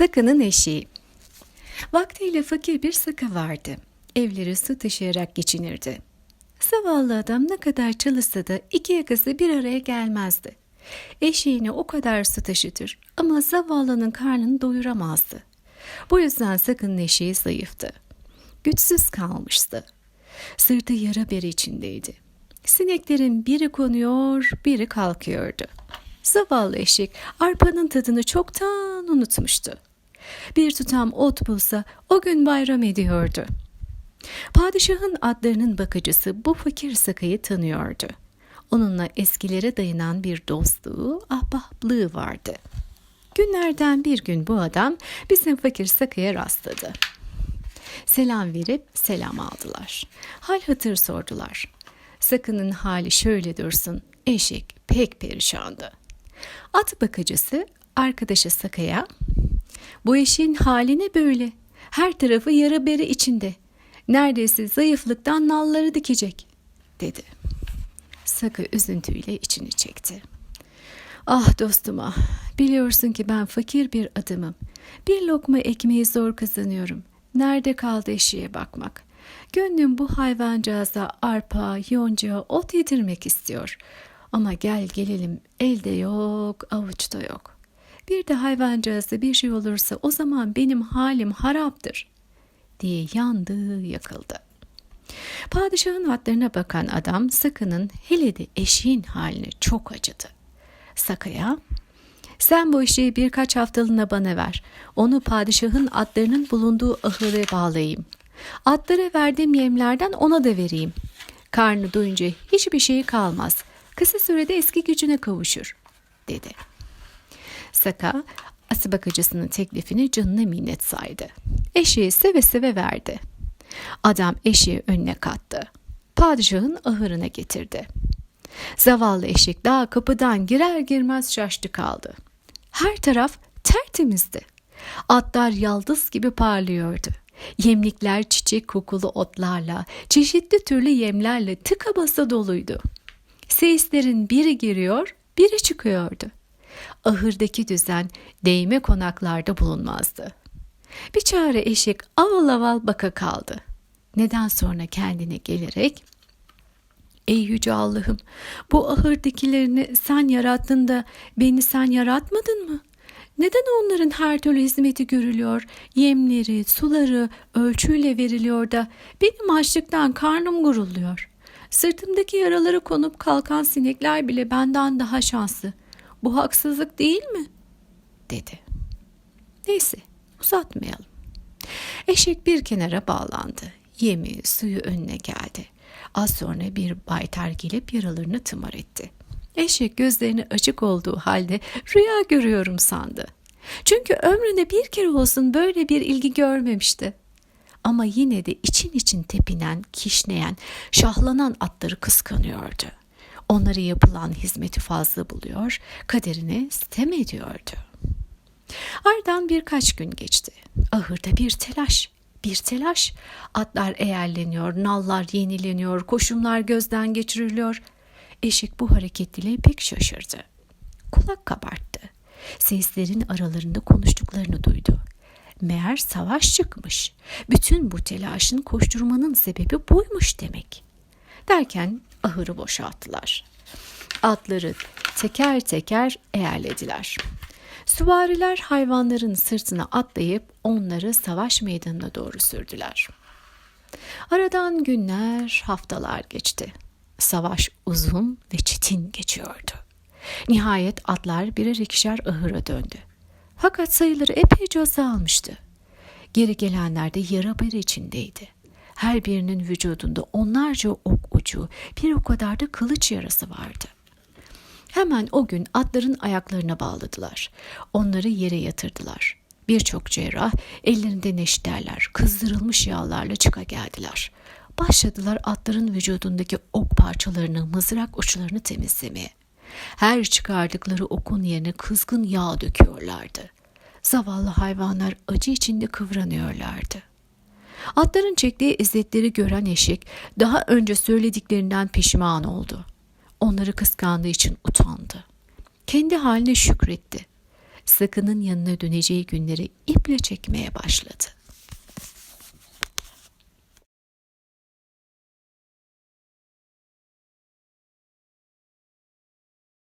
Sakının eşeği. Vaktiyle fakir bir saka vardı. Evleri su taşıyarak geçinirdi. Zavallı adam ne kadar çalışsa da iki yakası bir araya gelmezdi. Eşeğine o kadar su taşıtır ama zavallının karnını doyuramazdı. Bu yüzden sakının eşeği zayıftı. Güçsüz kalmıştı. Sırtı yara beri içindeydi. Sineklerin biri konuyor, biri kalkıyordu. Zavallı eşek arpanın tadını çoktan unutmuştu. Bir tutam ot bulsa o gün bayram ediyordu. Padişahın adlarının bakıcısı bu fakir sakayı tanıyordu. Onunla eskilere dayanan bir dostluğu, ahbaplığı vardı. Günlerden bir gün bu adam bizim fakir sakaya rastladı. Selam verip selam aldılar. Hal hatır sordular. Sakının hali şöyle dursun, eşek pek perişandı. At bakıcısı arkadaşı Sakaya, bu eşin hali ne böyle? Her tarafı yara beri içinde. Neredeyse zayıflıktan nalları dikecek, dedi. Saka üzüntüyle içini çekti. Ah dostum ah, biliyorsun ki ben fakir bir adamım. Bir lokma ekmeği zor kazanıyorum. Nerede kaldı eşeğe bakmak? Gönlüm bu hayvancağıza arpa, yonca, ot yedirmek istiyor. Ama gel gelelim elde yok, avuçta yok. Bir de hayvancağıza bir şey olursa o zaman benim halim haraptır diye yandı yakıldı. Padişahın hatlarına bakan adam Sakı'nın hele de eşeğin haline çok acıdı. Saka'ya sen bu eşeği birkaç haftalığına bana ver. Onu padişahın atlarının bulunduğu ahıra bağlayayım. Atlara verdiğim yemlerden ona da vereyim. Karnı doyunca hiçbir şeyi kalmaz. Kısa sürede eski gücüne kavuşur, dedi. Saka, ası bakıcısının teklifini canına minnet saydı. Eşeği seve seve verdi. Adam eşeği önüne kattı. Padişahın ahırına getirdi. Zavallı eşek daha kapıdan girer girmez şaştı kaldı. Her taraf tertemizdi. Atlar yaldız gibi parlıyordu. Yemlikler çiçek kokulu otlarla, çeşitli türlü yemlerle tıka basa doluydu. Seyislerin biri giriyor, biri çıkıyordu. Ahırdaki düzen değme konaklarda bulunmazdı. Bir çare eşek aval aval baka kaldı. Neden sonra kendine gelerek Ey yüce Allah'ım bu ahırdakilerini sen yarattın da beni sen yaratmadın mı? Neden onların her türlü hizmeti görülüyor, yemleri, suları ölçüyle veriliyor da benim açlıktan karnım gurulduyor. Sırtımdaki yaraları konup kalkan sinekler bile benden daha şanslı. Bu haksızlık değil mi? dedi. Neyse uzatmayalım. Eşek bir kenara bağlandı. Yemi, suyu önüne geldi. Az sonra bir baytar gelip yaralarını tımar etti. Eşek gözlerini açık olduğu halde rüya görüyorum sandı. Çünkü ömründe bir kere olsun böyle bir ilgi görmemişti. Ama yine de için için tepinen, kişneyen, şahlanan atları kıskanıyordu. Onlara yapılan hizmeti fazla buluyor, kaderine sitem ediyordu. Aradan birkaç gün geçti. Ahırda bir telaş, bir telaş. Atlar eğerleniyor, nallar yenileniyor, koşumlar gözden geçiriliyor. Eşek bu hareketiyle pek şaşırdı. Kulak kabarttı. Seslerin aralarında konuştuklarını duydu. Meğer savaş çıkmış. Bütün bu telaşın koşturmanın sebebi buymuş demek. Derken ahırı boşalttılar. Atları teker teker eğerlediler. Süvariler hayvanların sırtına atlayıp onları savaş meydanına doğru sürdüler. Aradan günler, haftalar geçti. Savaş uzun ve çetin geçiyordu. Nihayet atlar birer ikişer ahıra döndü. Fakat sayıları epeyce azalmıştı. Geri gelenler de yara beri içindeydi. Her birinin vücudunda onlarca ok ucu, bir o kadar da kılıç yarası vardı. Hemen o gün atların ayaklarına bağladılar. Onları yere yatırdılar. Birçok cerrah ellerinde neşterler, kızdırılmış yağlarla çıka geldiler. Başladılar atların vücudundaki ok parçalarını, mızrak uçlarını temizlemeye. Her çıkardıkları okun yerine kızgın yağ döküyorlardı. Zavallı hayvanlar acı içinde kıvranıyorlardı. Atların çektiği eziyetleri gören eşek daha önce söylediklerinden pişman oldu. Onları kıskandığı için utandı. Kendi haline şükretti. Sakı'nın yanına döneceği günleri iple çekmeye başladı.